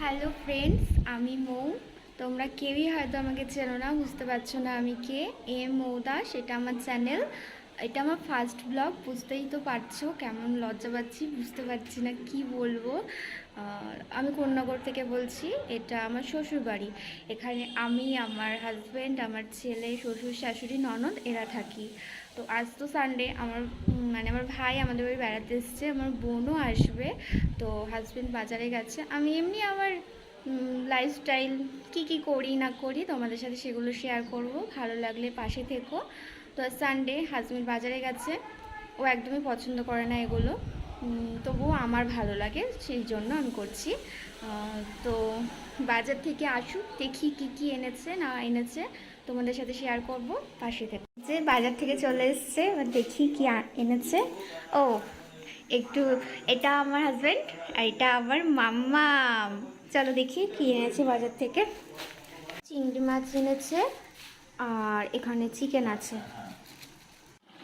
Hello friends আমি মৌ। তোমরা কেউই হয়তো আমাকে চেনো না, বুঝতে পারছ না আমি কে। এম মৌ দাস এটা আমার চ্যানেল এটা আমার ফার্স্ট ব্লগ বুঝতেই তো পারছ কেমন লজ্জা পাচ্ছি, বুঝতে পারছি না কি বলব। আমি কোন্নগর থেকে বলছি, এটা আমার শ্বশুর বাড়ি। এখানে আমি, আমার হাজব্যান্ড আমার ছেলে, শ্বশুর, শাশুড়ি, ননদ, এরা থাকি। তো আজ তো সানডে আমার মানে আমার ভাই আমাদের বাড়ি বেড়াতে এসছে, আমার বোনও আসবে। তো হাজব্যান্ড বাজারে গেছে। আমি এমনি আমার লাইফস্টাইল কি কি করি, না করি, তোমাদের সাথে সেগুলো শেয়ার করব। ভালো লাগলে পাশে থেকো। তো সানডে হাজব্যান্ড বাজারে গেছে। ও একদমই পছন্দ করে না এগুলো। তবুও আমার ভালো লাগে, সেই জন্য আমি করছি। তো বাজার থেকে আসুক, দেখি কি কি এনেছে, না এনেছে, তোমাদের সাথে শেয়ার করব। পাশে থেকে। যে বাজার থেকে চলে এসছে, এবার দেখি কি এনেছে। ও, একটু, এটা আমার হাজব্যান্ড আর এটা আমার মাম্মা চলো দেখি কি এনেছি বাজার থেকে। চিংড়ি মাছ এনেছে আর এখানে চিকেন আছে।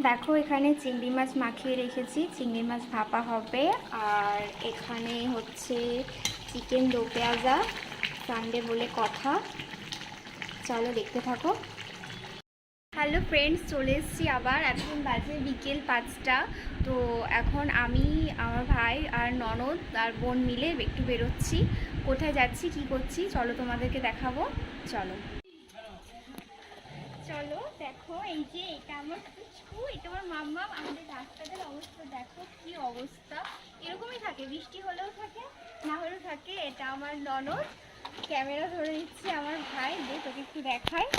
দেখো এখানে চিংড়ি মাছ মাখিয়ে রেখেছি, চিংড়ি মাছ ভাপা হবে। আর এখানে হচ্ছে চিকেন দো পেঁয়াজা সানডে বলে কথা। চলো দেখতে থাকো। হ্যালো ফ্রেন্ডস চলে এসেছি আবার। এখন বাজে বিকেল পাঁচটা। তো এখন আমি, আমার ভাই আর ননদ আর বোন মিলে একটু বেরোচ্ছি। কোথায় যাচ্ছি, কি করছি, চলো তোমাদেরকে দেখাবো। চলো। চলো, দেখো, এই যে এটা আমার পুচকু, এটা আমার মাম্মা। আমাদের রাস্তাটার অবস্থা, দেখো কি অবস্থা। এরকমই থাকে, বৃষ্টি হলেও থাকে, না হলেও থাকে। এটা আমার ননদ। ক্যামেরা ধরে নিচ্ছে, আমার ভাই। যে তোকে একটু দেখায়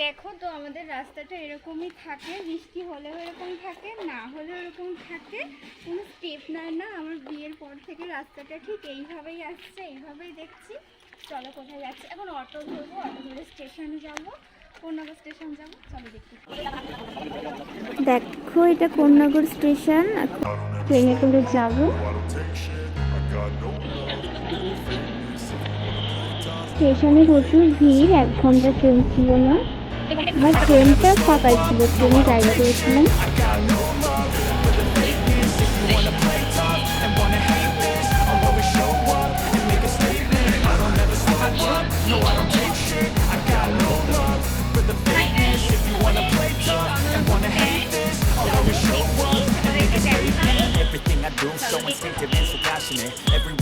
দেখো তো, আমাদের রাস্তাটা এরকমই থাকে, বৃষ্টি হলেও এরকম থাকে, না হলেও এরকম থাকে। কোনো স্টেপ নেয় না, আমার বিয়ের পর থেকে রাস্তাটা ঠিক এইভাবেই আসছে, এইভাবেই দেখছি। চলো কোথায় যাচ্ছে? এখন অটো ধরবো অটো ধরে স্টেশনে যাব দেখি। এটা কোন্নগর স্টেশন ট্রেনে করে যাব। স্টেশনে প্রচুর ভিড়, এক ঘণ্টা ট্রেন ছিল না। আমার ট্রেনটা ফাঁকাই ছিল, ট্রেনে ড্রাইভ করেছিলাম So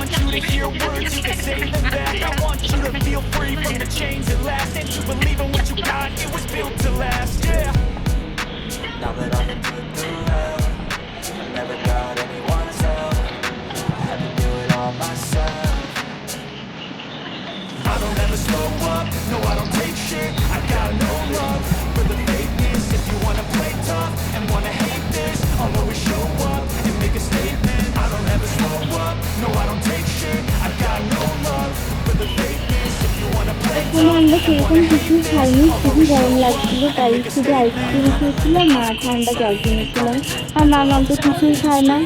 want you to hear words, you can say them back. I want you to feel free from the chains that last, and to believe in what you got. It was built to last, yeah. Now that put through এখন আমরা সেরকম কিছুই খাইনি খুবই গরম লাগছিল তাই শুধু আইসক্রিম খেয়েছিলাম মা ঠান্ডা জল কিনেছিলাম আর মা মাম তো কিছুই খায় না.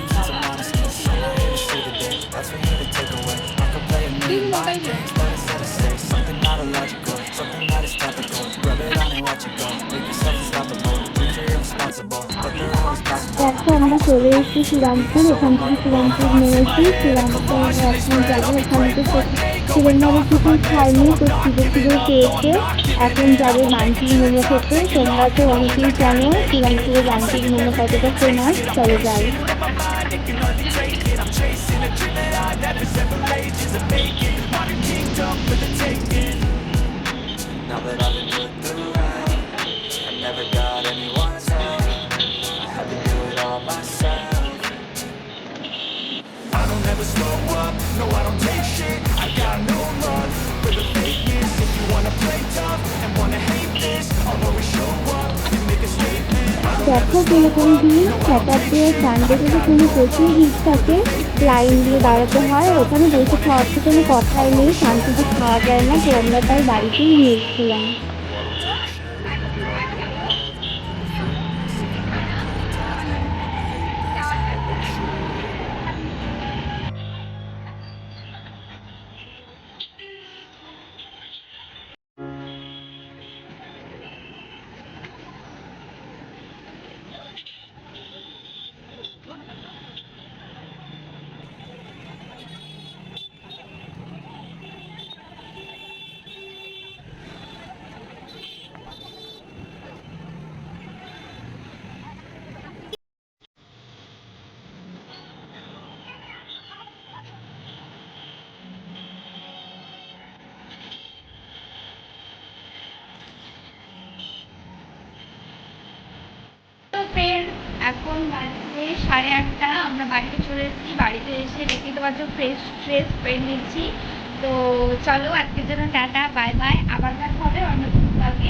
দেখো আমরা চলে এসেছি শ্রীরামপুর এখান থেকে শ্রীরামপুর নেমেছি শ্রীরামপুর যাব এখান থেকে শ্রীরামপুরে কিছুই খাইনি তো খিদে খিদে পেয়েছে। এখন যাবে বান্টির মোমো খেতে তোমরা তো অনেকেই জানো শ্রীরামপুরে বান্টির মোমো কতটা ফেমাস চলে যাই। Now statement. এরকম দিন স্যাটারডে সানডে থেকে কিন্তু প্রচুর ভিড় থাকে। লাইন দিয়ে দাঁড়াতে হয়। ওখানে বসে খাওয়ার তো কোনো কথাই নেই। শান্তিতে খাওয়া যায় না। তো আমরা তাই বাড়িতেই নিয়ে এসেছিলাম এখন বাজে সাড়ে আটটা, আমরা বাড়িতে চলে এসেছি, বাড়িতে এসে রেখে তো পাচ্ছ ফ্রেশ ফ্রেশ পেন নিচ্ছি। তো চলো, আজকের জন্য টাটা বাই বাই আবার দেখা হবে অন্য কালকে